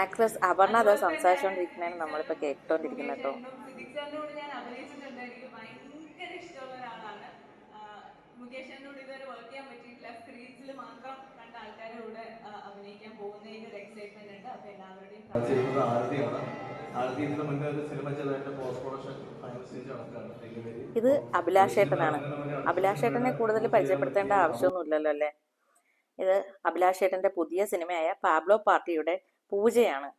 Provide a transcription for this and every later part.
Actress Aparna അതോ സംസാരിച്ചുകൊണ്ടിരിക്കുന്നതാണ് നമ്മളിപ്പോൾ കേട്ടോണ്ടിരിക്കുന്നത് കേട്ടോ ഇതുവരെ വർക്ക് ചെയ്യാൻ പറ്റിയിട്ടില്ല. സ്ക്രീൻസിൽ മാത്രം കണ്ട ആൾക്കാരുടെ കൂടെ അഭിനയിക്കാൻ പോകുന്നതിന്റെ ഒരു എക്സൈറ്റ്മെന്റ് ഉണ്ട്. അപ്പൊ എല്ലാവരുടെയും ഇത് അഭിലാഷേട്ടനാണ്. അഭിലാഷേട്ടനെ കൂടുതൽ പരിചയപ്പെടുത്തേണ്ട ആവശ്യമൊന്നുമില്ലല്ലോ അല്ലേ? ഇത് അഭിലാഷേട്ടന്റെ പുതിയ സിനിമയായ പാബ്ലോ പാർട്ടിയുടെ പൂജയാണ്.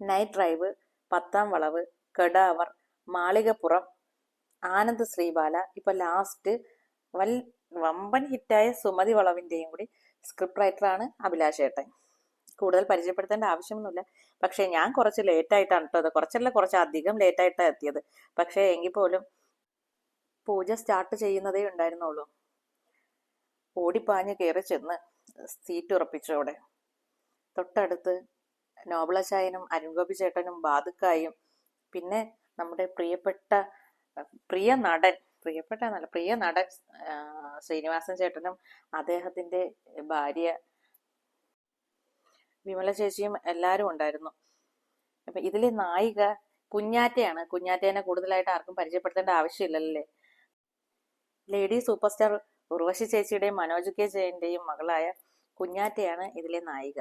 നൈറ്റ് ഡ്രൈവ് പത്താം വളവ് കെടാവർ മാളികപ്പുറം ആനന്ദ് ശ്രീബാല. ഇപ്പൊ ലാസ്റ്റ് വൽ വമ്പൻ ഹിറ്റായ സുമതി വളവിന്റെയും കൂടി സ്ക്രിപ്റ്റ് റൈറ്ററാണ് അഭിലാഷേട്ടൻ കൂടുതൽ പരിചയപ്പെടുത്തേണ്ട ആവശ്യമൊന്നുമില്ല. പക്ഷേ ഞാൻ കുറച്ച് ലേറ്റായിട്ടാണ് കേട്ടോ അത്. കുറച്ചല്ല കുറച്ച് അധികം ലേറ്റായിട്ടാണ് എത്തിയത്. പക്ഷേ എങ്കിൽ പോലും പൂജ സ്റ്റാർട്ട് ചെയ്യുന്നതേ ഉണ്ടായിരുന്നുള്ളൂ. ഓടിപ്പാഞ്ഞ് കയറി ചെന്ന് സീറ്റ് ഉറപ്പിച്ചു അവിടെ. തൊട്ടടുത്ത് നോബളശായനും അരുൺഗോപി ചേട്ടനും ബാധുക്കായും പിന്നെ നമ്മുടെ പ്രിയപ്പെട്ട പ്രിയ നടൻ പ്രിയപ്പെട്ട എന്നല്ല പ്രിയ നടൻ ശ്രീനിവാസൻ ചേട്ടനും അദ്ദേഹത്തിന്റെ ഭാര്യ വിമല ചേച്ചിയും എല്ലാവരും ഉണ്ടായിരുന്നു. അപ്പം ഇതിലെ നായിക കുഞ്ഞാറ്റയാണ്. കുഞ്ഞാറ്റേനെ കൂടുതലായിട്ട് ആർക്കും പരിചയപ്പെടുത്തേണ്ട ആവശ്യമില്ലല്ലേ? ലേഡി സൂപ്പർ സ്റ്റാർ ഉർവശി ചേച്ചിയുടെയും മനോജ് കെ ജയന്റെയും മകളായ കുഞ്ഞാറ്റയാണ് ഇതിലെ നായിക.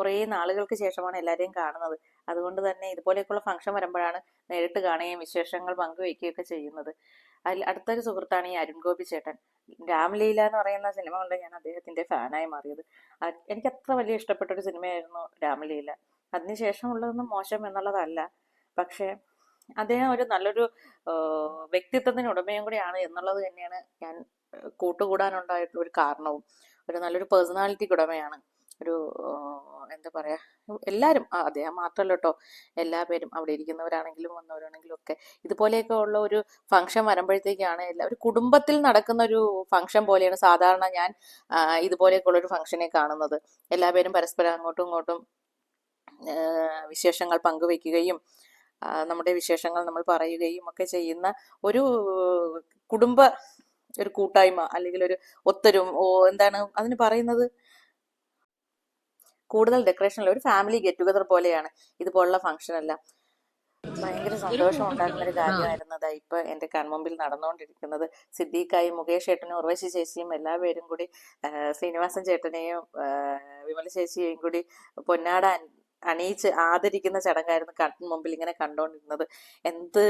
കുറേ നാളുകൾക്ക് ശേഷമാണ് എല്ലാവരെയും കാണുന്നത്. അതുകൊണ്ട് തന്നെ ഇതുപോലെയൊക്കെയുള്ള ഫംഗ്ഷൻ വരുമ്പോഴാണ് നേരിട്ട് കാണുകയും വിശേഷങ്ങൾ പങ്കുവയ്ക്കുകയൊക്കെ ചെയ്യുന്നത്. അതിൽ അടുത്തൊരു സുഹൃത്താണ് ഈ അരുൺ ഗോപി ചേട്ടൻ. രാംലീല എന്ന് പറയുന്ന സിനിമ കൊണ്ട് ഞാൻ അദ്ദേഹത്തിന്റെ ഫാനായി മാറിയത്. എനിക്ക് അത്ര വലിയ ഇഷ്ടപ്പെട്ട ഒരു സിനിമയായിരുന്നു രാമലീല അതിനുശേഷമുള്ളതൊന്നും മോശം എന്നുള്ളതല്ല. പക്ഷേ അദ്ദേഹം ഒരു നല്ലൊരു വ്യക്തിത്വത്തിന് ഉടമയും കൂടിയാണ് എന്നുള്ളത് തന്നെയാണ് ഞാൻ കൂട്ടുകൂടാനുണ്ടായിട്ടുള്ള ഒരു കാരണവും. ഒരു നല്ലൊരു പേഴ്സണാലിറ്റിക്ക് ഉടമയാണ്. ഒരു എന്താ പറയാ എല്ലാവരും അദ്ദേഹം മാത്രമല്ല കേട്ടോ എല്ലാ പേരും അവിടെ ഇരിക്കുന്നവരാണെങ്കിലും വന്നവരാണെങ്കിലും ഒക്കെ ഇതുപോലെയൊക്കെ ഉള്ള ഒരു ഫംഗ്ഷൻ വരുമ്പോഴത്തേക്കാണ് എല്ലാ ഒരു കുടുംബത്തിൽ നടക്കുന്ന ഒരു ഫംഗ്ഷൻ പോലെയാണ് സാധാരണ ഞാൻ ഇതുപോലെയൊക്കെ ഉള്ള ഒരു ഫംഗ്ഷനെ കാണുന്നത്. എല്ലാ പേരും പരസ്പരം അങ്ങോട്ടും ഇങ്ങോട്ടും വിശേഷങ്ങൾ പങ്കുവെക്കുകയും നമ്മുടെ വിശേഷങ്ങൾ നമ്മൾ പറയുകയും ഒക്കെ ചെയ്യുന്ന ഒരു കുടുംബ ഒരു കൂട്ടായ്മ അല്ലെങ്കിൽ ഒരു ഒത്തരും എന്താണ് അതിന് പറയുന്നത്? കൂടുതൽ ഡെക്കറേഷൻ ഉള്ള ഒരു ഫാമിലി ഗെറ്റ് ടുഗദർ പോലെയാണ് ഇതുപോലുള്ള ഫംഗ്ഷൻ എല്ലാം. ഭയങ്കര സന്തോഷം ഉണ്ടാക്കുന്ന ഒരു കാര്യമായിരുന്നത് ഇപ്പൊ എന്റെ കൺമുമ്പിൽ നടന്നുകൊണ്ടിരിക്കുന്നത്. സിദ്ദീഖായും മുകേഷ് ഏട്ടനും ഉർവശി ചേച്ചിയും എല്ലാ പേരും കൂടി ശ്രീനിവാസൻ ചേട്ടനെയും വിമല ചേച്ചിയെയും കൂടി പൊന്നാട അണിയിച്ച് ആദരിക്കുന്ന ചടങ്ങായിരുന്നു മുമ്പിൽ ഇങ്ങനെ കണ്ടുകൊണ്ടിരുന്നത് എന്ത്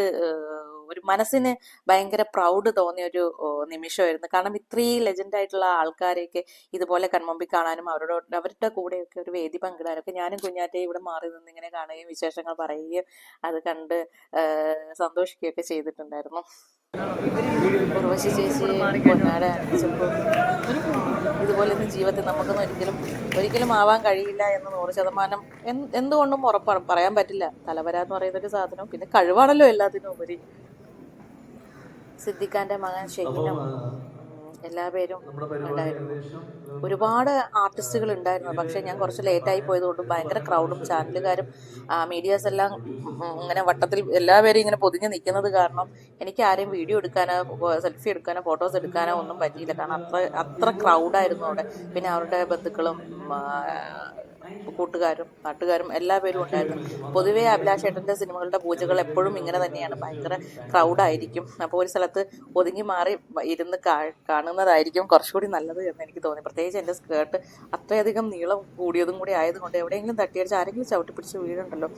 ഒരു മനസ്സിന് ഭയങ്കര പ്രൗഡ് തോന്നിയ ഒരു നിമിഷമായിരുന്നു. കാരണം ഇത്രയും ലെജൻഡ് ആയിട്ടുള്ള ആൾക്കാരെയൊക്കെ ഇതുപോലെ കൺമുമ്പിൽ കാണാനും അവരോട് അവരുടെ കൂടെയൊക്കെ ഒരു വേദി പങ്കിടാനും ഒക്കെ ഞാനും കുഞ്ഞാറ്റയും ഇവിടെ മാറി നിന്ന് ഇങ്ങനെ കാണുകയും വിശേഷങ്ങൾ പറയുകയും അത് കണ്ട് സന്തോഷിക്കുകയൊക്കെ ചെയ്തിട്ടുണ്ടായിരുന്നു. ചേച്ചി ഇതുപോലൊന്നും ജീവിതത്തിൽ നമുക്കൊന്നും ഒരിക്കലും ഒരിക്കലും ആവാൻ കഴിയില്ല എന്ന് നൂറ് ശതമാനം എന്ത് എന്തുകൊണ്ടും ഉറപ്പാണ് പറയാൻ പറ്റില്ല. തലവര എന്ന് പറയുന്ന ഒരു സാധനം. പിന്നെ കഴിവാണല്ലോ എല്ലാത്തിനും ഉപരി. സിദ്ദിഖാന്റെ മകൻ ഷെഹിനും ഉം, എല്ലാ പേരും ഉണ്ടായിരുന്നു. ഒരുപാട് ആർട്ടിസ്റ്റുകൾ ഉണ്ടായിരുന്നു പക്ഷേ ഞാൻ കുറച്ച് ലേറ്റായി പോയതുകൊണ്ട് ഭയങ്കര ക്രൗഡും ചാനലുകാരും മീഡിയാസ് എല്ലാം ഇങ്ങനെ വട്ടത്തിൽ എല്ലാവരും ഇങ്ങനെ പൊതിഞ്ഞ് നിൽക്കുന്നത് കാരണം എനിക്ക് ആരെയും വീഡിയോ എടുക്കാനോ സെൽഫി എടുക്കാനോ ഫോട്ടോസ് എടുക്കാനോ ഒന്നും പറ്റിയില്ല. കാരണം അത്ര അത്ര ക്രൗഡായിരുന്നു അവിടെ. പിന്നെ അവരുടെ ബന്ധുക്കളും കൂട്ടുകാരും നാട്ടുകാരും എല്ലാവരും ഉണ്ടായിരുന്നു. പൊതുവേ അഭിലാഷ് ഏട്ടന്റെ സിനിമകളുടെ പൂജകൾ എപ്പോഴും ഇങ്ങനെ തന്നെയാണ്. ഭയങ്കര ക്രൗഡായിരിക്കും അപ്പോൾ ഒരു സ്ഥലത്ത് ഒതുങ്ങി മാറി ഇരുന്ന് കാ- കാണുന്നതായിരിക്കും കുറച്ചുകൂടി നല്ലത് എന്ന് എനിക്ക് തോന്നി. പ്രത്യേകിച്ച് എന്റെ സ്കേർട്ട് അത്രയധികം നീളം കൂടിയതും കൂടി ആയതുകൊണ്ട് എവിടെയെങ്കിലും തട്ടിയടിച്ച് ആരെങ്കിലും ചവിട്ടി പിടിച്ച് വീഴുണ്ടല്ലോ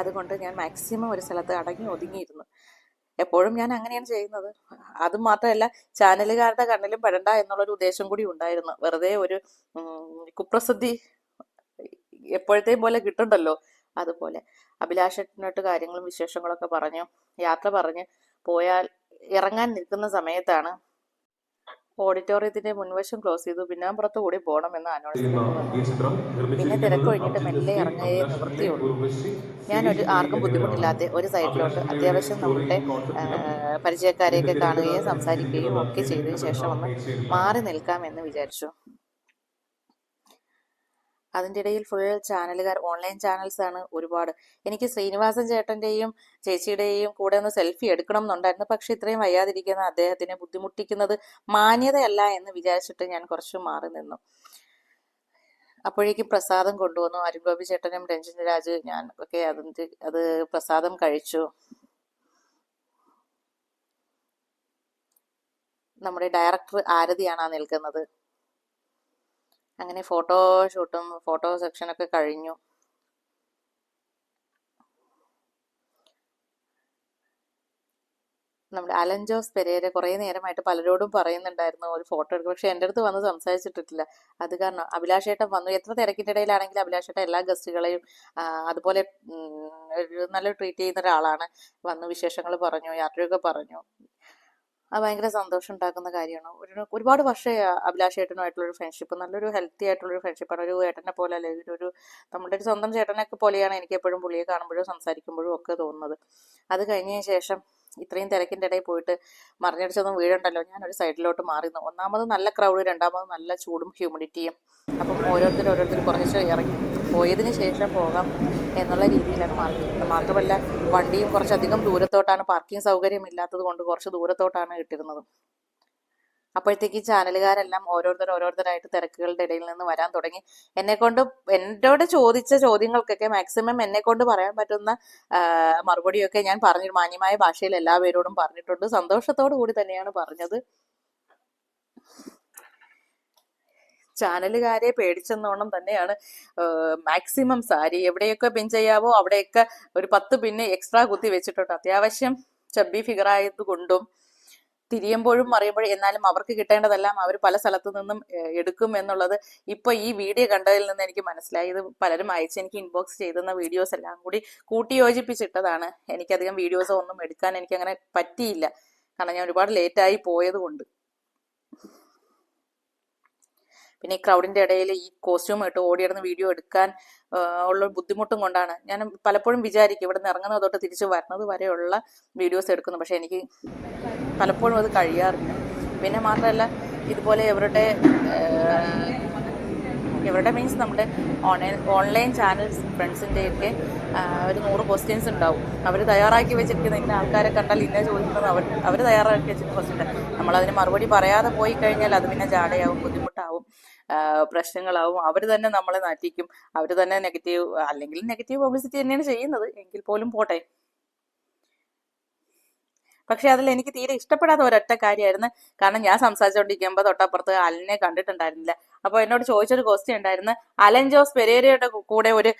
അതുകൊണ്ട് ഞാൻ മാക്സിമം ഒരു സ്ഥലത്ത് അടങ്ങി ഒതുങ്ങിയിരുന്നു. എപ്പോഴും ഞാൻ അങ്ങനെയാണ് ചെയ്യുന്നത്. അത് മാത്രമല്ല ചാനലുകാരുടെ കണ്ണിലും പെടണ്ട എന്നുള്ളൊരു ഉദ്ദേശം കൂടി ഉണ്ടായിരുന്നു. വെറുതെ ഒരു കുപ്രസിദ്ധി എപ്പോഴത്തെയും പോലെ കിട്ടുണ്ടല്ലോ അതുപോലെ. അഭിലാഷത്തിനോട്ട് കാര്യങ്ങളും വിശേഷങ്ങളൊക്കെ പറഞ്ഞു. യാത്ര പറഞ്ഞ് പോയാൽ ഇറങ്ങാൻ നിൽക്കുന്ന സമയത്താണ് ഓഡിറ്റോറിയത്തിന്റെ മുൻവശം ക്ലോസ് ചെയ്തു. പിന്നാമ്പുറത്ത് കൂടി പോകണമെന്ന് അനൗൺസ്മെന്റ് പിന്നെ തിരക്ക് ഒഴിഞ്ഞിട്ട് മെല്ലെ ഇറങ്ങുകയേ നിവൃത്തിയുള്ളൂ. ഞാനൊരു ആർക്കും ബുദ്ധിമുട്ടില്ലാത്ത ഒരു സൈഡിലോട്ട് അത്യാവശ്യം നമ്മുടെ പരിചയക്കാരെയൊക്കെ കാണുകയും സംസാരിക്കുകയും ഒക്കെ ചെയ്തതിനു ശേഷം ഒന്ന് മാറി നിൽക്കാമെന്ന് വിചാരിച്ചു. അതിന്റെ ഇടയിൽ ഫുൾ ചാനലുകാർ ഓൺലൈൻ ചാനൽസ് ആണ് ഒരുപാട്. എനിക്ക് ശ്രീനിവാസൻ ചേട്ടന്റെയും ചേച്ചിയുടെയും കൂടെ ഒന്ന് സെൽഫി എടുക്കണം എന്നുണ്ടായിരുന്നു പക്ഷെ ഇത്രയും വയ്യാതിരിക്കുന്ന അദ്ദേഹത്തിനെ ബുദ്ധിമുട്ടിക്കുന്നത് മാന്യതയല്ല എന്ന് വിചാരിച്ചിട്ട് ഞാൻ കുറച്ച് മാറി നിന്നു. അപ്പോഴേക്കും പ്രസാദം കൊണ്ടുവന്നു. അരുൺ ചേട്ടനും രഞ്ജൻ രാജ് ഞാൻ ഒക്കെ അതിന്റെ അത് പ്രസാദം കഴിച്ചു. നമ്മുടെ ഡയറക്ടർ ആരതിയാണ് നിൽക്കുന്നത്? അങ്ങനെ ഫോട്ടോ ഷൂട്ടും ഫോട്ടോ സെക്ഷനൊക്കെ കഴിഞ്ഞു. നമ്മുടെ അലൻ ജോസ് പെരേര കുറേ നേരമായിട്ട് പലരോടും പറയുന്നുണ്ടായിരുന്നു ഒരു ഫോട്ടോ എടുക്കും പക്ഷെ എന്റെ അടുത്ത് വന്ന് സംസാരിച്ചിട്ടില്ല അത് കാരണം അഭിലാഷേട്ടൻ വന്നു. എത്ര തിരക്കിന്റെ ഇടയിലാണെങ്കിലും അഭിലാഷേട്ടൻ എല്ലാ ഗസ്റ്റുകളെയും അതുപോലെ ഒരു നല്ല ട്രീറ്റ് ചെയ്യുന്ന ഒരാളാണ്. വന്ന് വിശേഷങ്ങൾ പറഞ്ഞു യാത്രയൊക്കെ പറഞ്ഞു. അത് ഭയങ്കര സന്തോഷം ഉണ്ടാക്കുന്ന കാര്യമാണ്. ഒരു ഒരുപാട് വർഷം അഭിലാഷ് ഏട്ടനുമായിട്ടുള്ളൊരു ഫ്രണ്ട്ഷിപ്പ് നല്ലൊരു ഹെൽത്തി ആയിട്ടുള്ളൊരു ഫ്രണ്ട്ഷിപ്പാണ് ഒരു ഏട്ടനെ പോലെ അല്ലെങ്കിൽ ഒരു നമ്മുടെ ഒരു സ്വന്തം ചേട്ടനൊക്കെ പോലെയാണ് എനിക്ക് എപ്പോഴും പുള്ളിയെ കാണുമ്പോഴും സംസാരിക്കുമ്പോഴും ഒക്കെ തോന്നുന്നത്. അത് കഴിഞ്ഞതിന് ശേഷം ഇത്രയും തിരക്കിന്റെ ഇടയിൽ പോയിട്ട് മറിഞ്ഞടിച്ചൊന്നും വീടുണ്ടല്ലോ ഞാനൊരു സൈഡിലോട്ട് മാറിയിരുന്നു ഒന്നാമത് നല്ല ക്രൗഡ് രണ്ടാമത് നല്ല ചൂടും ഹ്യൂമിഡിറ്റിയും അപ്പം ഓരോരുത്തർ ഓരോരുത്തർ കുറച്ച് ഇറങ്ങി. പോയതിന് ശേഷം പോകാം. എന്നുള്ള രീതിയിലാണ് മാറി മാത്രമല്ല വണ്ടിയും കുറച്ചധികം ദൂരത്തോട്ടാണ് പാർക്കിംഗ് സൗകര്യം ഇല്ലാത്തത് കൊണ്ട് കുറച്ച് ദൂരത്തോട്ടാണ് ഇട്ടിരുന്നത്. അപ്പോഴത്തേക്ക് ചാനലുകാരെല്ലാം ഓരോരുത്തർ ഓരോരുത്തരായിട്ട് തിരക്കുകളുടെ ഇടയിൽ നിന്ന് വരാൻ തുടങ്ങി. എന്നെ കൊണ്ട് എന്നോട് ചോദിച്ച ചോദ്യങ്ങൾക്കൊക്കെ മാക്സിമം എന്നെ കൊണ്ട് പറയാൻ പറ്റുന്ന മറുപടിയൊക്കെ ഞാൻ പറഞ്ഞു മാന്യമായ ഭാഷയിൽ എല്ലാവരോടും പറഞ്ഞിട്ടുണ്ട്. സന്തോഷത്തോടു കൂടി തന്നെയാണ് പറഞ്ഞത്. ചാനലുകാരെ പേടിച്ചെന്നോണം തന്നെയാണ്. മാക്സിമം സാരി എവിടെയൊക്കെ പിൻ ചെയ്യാവോ അവിടെയൊക്കെ ഒരു പത്ത് പിന്നെ എക്സ്ട്രാ കുത്തി വെച്ചിട്ടുണ്ട്. അത്യാവശ്യം ചബ്ബി ഫിഗർ ആയതുകൊണ്ടും തിരിയുമ്പോഴും മറിയുമ്പോഴും എന്നാലും അവർക്ക് കിട്ടേണ്ടതെല്ലാം അവർ പല സ്ഥലത്തു നിന്നും എടുക്കും എന്നുള്ളത് ഇപ്പൊ ഈ വീഡിയോ കണ്ടതിൽ നിന്ന് എനിക്ക് മനസ്സിലായി. ഇത് പലരും അയച്ച് എനിക്ക് ഇൻബോക്സ് ചെയ്തുന്ന വീഡിയോസ് എല്ലാം കൂടി കൂട്ടി യോജിപ്പിച്ചിട്ടതാണ് എനിക്കധികം വീഡിയോസ് ഒന്നും എടുക്കാൻ എനിക്ക് അങ്ങനെ പറ്റിയില്ല. കാരണം ഞാൻ ഒരുപാട് ലേറ്റായി പോയത് കൊണ്ട് പിന്നെ ഈ ക്രൗഡിന്റെ ഇടയിൽ ഈ കോസ്റ്റ്യൂം ഇട്ട് ഓടിയിടുന്ന വീഡിയോ എടുക്കാൻ ഉള്ള ബുദ്ധിമുട്ടും കൊണ്ടാണ്. ഞാൻ പലപ്പോഴും വിചാരിക്കും ഇവിടെ നിന്ന് ഇറങ്ങുന്നത് തൊട്ട് തിരിച്ച് വരുന്നത് വരെയുള്ള വീഡിയോസ് എടുക്കുന്നു. പക്ഷെ എനിക്ക് പലപ്പോഴും അത് കഴിയാറില്ല. പിന്നെ മാത്രമല്ല ഇതുപോലെ ഇവരുടെ ഇവരുടെ മീൻസ് നമ്മുടെ ഓൺലൈൻ ഓൺലൈൻ ചാനൽ ഫ്രണ്ട്സിന്റെയൊക്കെ ഒരു നൂറ് ക്വസ്റ്റ്യൻസ് ഉണ്ടാവും. അവർ തയ്യാറാക്കി വെച്ചിരിക്കുന്ന ഇന്ന ആൾക്കാരെ കണ്ടാൽ ഇന്ന ചോദിക്കുന്നത് അവർ അവർ തയ്യാറാക്കി വെച്ചിരിക്കുന്ന ക്വസ്റ്റ്യൻ നമ്മളതിന് മറുപടി പറയാതെ പോയി കഴിഞ്ഞാൽ അത് പിന്നെ ജാടയാവും ബുദ്ധിമുട്ടാവും പ്രശ്നങ്ങളാവും. അവർ തന്നെ നമ്മളെ നാറ്റിക്കും. അവർ തന്നെ നെഗറ്റീവ് അല്ലെങ്കിൽ നെഗറ്റീവ് പബ്ലിസിറ്റി തന്നെയാണ് ചെയ്യുന്നത്. എങ്കിൽ പോലും പോട്ടെ. പക്ഷെ അതിൽ എനിക്ക് തീരെ ഇഷ്ടപ്പെടാത്ത ഒരൊറ്റ കാര്യമായിരുന്നു. കാരണം ഞാൻ സംസാരിച്ചുകൊണ്ടിരിക്കുമ്പോൾ തൊട്ടപ്പുറത്ത് അലനെ കണ്ടിട്ടുണ്ടായിരുന്നില്ല. അപ്പോൾ എന്നോട് ചോദിച്ചൊരു ക്വസ്റ്റ്യൻ ഉണ്ടായിരുന്നു. അലൻ ജോസ് പെരേരയുടെ കൂടെ ഒരു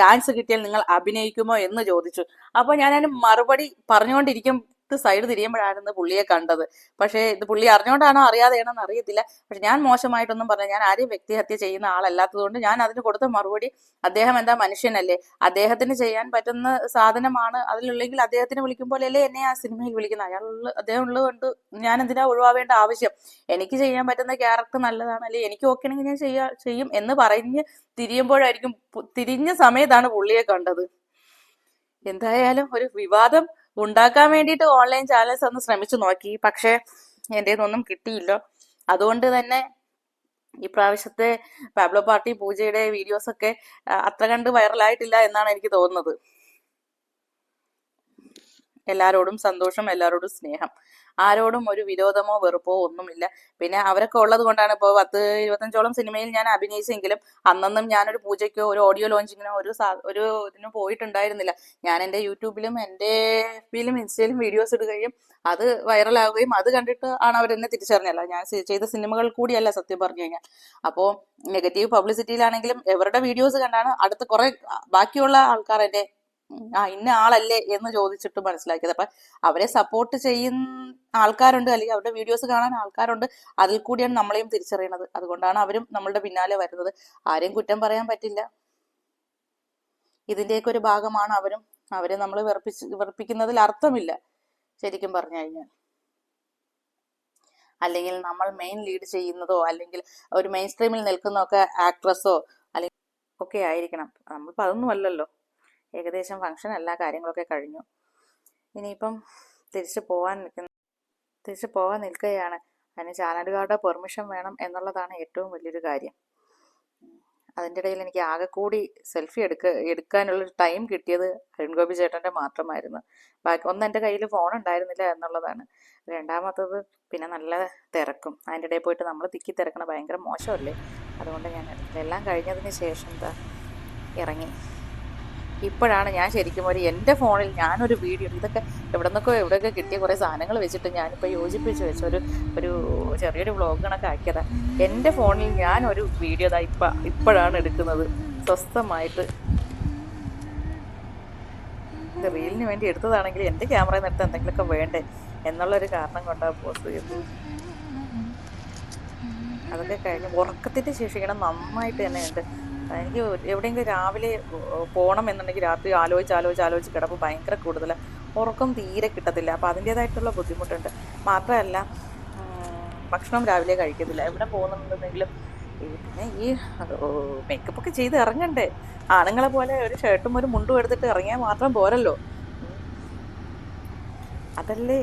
ചാൻസ് കിട്ടിയാൽ നിങ്ങൾ അഭിനയിക്കുമോ എന്ന് ചോദിച്ചു. അപ്പോൾ ഞാൻ അതിന് മറുപടി പറഞ്ഞുകൊണ്ടിരിക്കും സൈഡ് തിരിയുമ്പോഴായിരുന്നു പുള്ളിയെ കണ്ടത്. പക്ഷേ ഇത് പുള്ളി അറിഞ്ഞുകൊണ്ടാണോ അറിയാതെയാണോ അറിയത്തില്ല. പക്ഷെ ഞാൻ മോശമായിട്ടൊന്നും പറഞ്ഞു ഞാൻ ആരെയും വ്യക്തിഹത്യ ചെയ്യുന്ന ആളല്ലാത്തതുകൊണ്ട് ഞാൻ അതിന് കൊടുത്ത മറുപടി അദ്ദേഹം എന്താ മനുഷ്യനല്ലേ? അദ്ദേഹത്തിന് ചെയ്യാൻ പറ്റുന്ന സാധനമാണ് അതിലുള്ളെങ്കിൽ അദ്ദേഹത്തിന് വിളിക്കുമ്പോൾ അല്ലേ എന്നെ ആ സിനിമയിൽ വിളിക്കുന്നത്? അയാൾ അദ്ദേഹം ഉള്ളതുകൊണ്ട് ഞാൻ എന്തിനാ ഒഴിവാവേണ്ട ആവശ്യം? എനിക്ക് ചെയ്യാൻ പറ്റുന്ന ക്യാരക്ടർ നല്ലതാണ് അല്ലെ എനിക്ക് ഓക്കെ ആണെങ്കിൽ ഞാൻ ചെയ്യാ ചെയ്യും എന്ന് പറഞ്ഞ് തിരിയുമ്പോഴായിരിക്കും തിരിഞ്ഞ സമയത്താണ് പുള്ളിയെ കണ്ടത്. എന്തായാലും ഒരു വിവാദം ഉണ്ടാക്കാൻ വേണ്ടിയിട്ട് ഓൺലൈൻ ചാനൽസ് ഒന്ന് ശ്രമിച്ചു നോക്കി. പക്ഷേ എന്റെ ഒന്നും കിട്ടിയില്ല. അതുകൊണ്ട് തന്നെ ഈ പ്രാവശ്യത്തെ പാബ്ലോ പാർട്ടി പൂജയുടെ വീഡിയോസൊക്കെ അത്ര കണ്ട് വൈറലായിട്ടില്ല എന്നാണ് എനിക്ക് തോന്നുന്നത്. എല്ലാരോടും സന്തോഷം എല്ലാരോടും സ്നേഹം. ആരോടും ഒരു വിരോധമോ വെറുപ്പോ ഒന്നുമില്ല. പിന്നെ അവരൊക്കെ ഉള്ളത് കൊണ്ടാണ് ഇപ്പോൾ പത്ത് ഇരുപത്തഞ്ചോളം സിനിമയിൽ ഞാൻ അഭിനയിച്ചെങ്കിലും അന്നൊന്നും ഞാനൊരു പൂജയ്ക്കോ ഒരു ഓഡിയോ ലോഞ്ചിങ്ങിനോ ഒരു ഒരു ഇതിനോ പോയിട്ടുണ്ടായിരുന്നില്ല. ഞാൻ എന്റെ യൂട്യൂബിലും എന്റെ എഫിലും ഇൻസ്റ്റയിലും വീഡിയോസ് ഇടുകയും അത് വൈറലാവുകയും അത് കണ്ടിട്ട് ആണ് അവരെന്നെ തിരിച്ചറിഞ്ഞല്ല ഞാൻ ചെയ്ത സിനിമകൾ കൂടിയല്ല സത്യം പറഞ്ഞു കഴിഞ്ഞാൽ. അപ്പോൾ നെഗറ്റീവ് പബ്ലിസിറ്റിയിലാണെങ്കിലും എവരുടെ വീഡിയോസ് കണ്ടാണ് അടുത്ത കുറെ ബാക്കിയുള്ള ആൾക്കാർ എന്റെ ആ ഇന്ന ആളല്ലേ എന്ന് ചോദിച്ചിട്ട് മനസ്സിലാക്കിയത്. അപ്പൊ അവരെ സപ്പോർട്ട് ചെയ്യുന്ന ആൾക്കാരുണ്ട് അല്ലെങ്കിൽ അവരുടെ വീഡിയോസ് കാണാൻ ആൾക്കാരുണ്ട്. അതിൽ കൂടിയാണ് നമ്മളെയും തിരിച്ചറിയണത്. അതുകൊണ്ടാണ് അവരും നമ്മളുടെ പിന്നാലെ വരുന്നത്. ആരെയും കുറ്റം പറയാൻ പറ്റില്ല. ഇതിന്റെയൊക്കെ ഒരു ഭാഗമാണ് അവരും. അവരെ നമ്മൾ വെറുപ്പിച്ച് വെറുപ്പിക്കുന്നതിൽ അർത്ഥമില്ല ശരിക്കും പറഞ്ഞു കഴിഞ്ഞാൽ. അല്ലെങ്കിൽ നമ്മൾ മെയിൻ ലീഡ് ചെയ്യുന്നതോ അല്ലെങ്കിൽ ഒരു മെയിൻ സ്ട്രീമിൽ നിൽക്കുന്നതൊക്കെ ആക്ട്രസോ അല്ലെങ്കിൽ ഒക്കെ ആയിരിക്കണം. നമ്മളിപ്പോൾ അതൊന്നും അല്ലല്ലോ. ഏകദേശം ഫംഗ്ഷൻ എല്ലാ കാര്യങ്ങളൊക്കെ കഴിഞ്ഞു. ഇനിയിപ്പം തിരിച്ചു പോകാൻ നിൽക്കുന്ന തിരിച്ചു പോകാൻ നിൽക്കുകയാണ്. അതിന് ചാനലുകാരുടെ പെർമിഷൻ വേണം എന്നുള്ളതാണ് ഏറ്റവും വലിയൊരു കാര്യം. അതിന്റെ ഇടയിൽ എനിക്ക് ആകെ കൂടി സെൽഫി എടുക്ക എടുക്കാനുള്ളൊരു ടൈം കിട്ടിയത് അരുൺ ഗോപി ചേട്ടന്റെ മാത്രമായിരുന്നു. ബാക്കി ഒന്ന് എന്റെ കയ്യിൽ ഫോൺ ഉണ്ടായിരുന്നില്ല എന്നുള്ളതാണ്. രണ്ടാമത്തത് പിന്നെ നല്ല തിരക്കും. അതിന്റെ ഇടയിൽ പോയിട്ട് നമ്മൾ തിക്കി തിരക്കണ ഭയങ്കര മോശമല്ലേ? അതുകൊണ്ട് ഞാൻ എല്ലാം കഴിഞ്ഞതിന് ശേഷം എന്താ ഇറങ്ങി. ഇപ്പോഴാണ് ഞാൻ ശരിക്കും ഒരു എന്റെ ഫോണിൽ ഞാനൊരു വീഡിയോ ഇതൊക്കെ എവിടെ നിന്നൊക്കെ എവിടെയൊക്കെ കിട്ടിയ കുറേ സാധനങ്ങൾ വെച്ചിട്ട് ഞാനിപ്പോൾ യോജിപ്പിച്ച് വെച്ച ഒരു ഒരു ചെറിയൊരു വ്ളോഗ് കണക്ക് ആക്കിയതാണ് എന്റെ ഫോണിൽ ഞാൻ ഒരു വീഡിയോ ഇതാ ഇപ്പം ഇപ്പോഴാണ് എടുക്കുന്നത്. സ്വസ്ഥമായിട്ട്. ഇത് റീലിന് വേണ്ടി എടുത്തതാണെങ്കിൽ എന്റെ ക്യാമറയിൽ നിന്ന് എടുത്ത് എന്തെങ്കിലുമൊക്കെ വേണ്ടേ എന്നുള്ളൊരു കാരണം കൊണ്ടാണ് പോസ്റ്റ് ചെയ്തത്. അതൊക്കെ കഴിഞ്ഞ് ഉറക്കത്തിന്റെ ശേഷിക്കണം നന്നായിട്ട് തന്നെ ഉണ്ട്. എനിക്ക് എവിടെയെങ്കിലും രാവിലെ പോകണം എന്നുണ്ടെങ്കിൽ രാത്രി ആലോചിച്ച് ആലോചിച്ച് ആലോചിച്ച് കിടപ്പ് ഭയങ്കര കൂടുതൽ. ഉറക്കം തീരെ കിട്ടത്തില്ല. അപ്പോൾ അതിന്റേതായിട്ടുള്ള ബുദ്ധിമുട്ടുണ്ട്. മാത്രമല്ല ഭക്ഷണം രാവിലെ കഴിക്കത്തില്ല. എവിടെ പോകുന്നുണ്ടെന്നെങ്കിലും പിന്നെ ഈ മേക്കപ്പ് ഒക്കെ ചെയ്ത് ഇറങ്ങണ്ടേ? ആണുങ്ങളെ പോലെ ഒരു ഷർട്ടും ഒരു മുണ്ടും എടുത്തിട്ട് ഇറങ്ങിയാൽ മാത്രം പോരല്ലോ. അതല്ലേ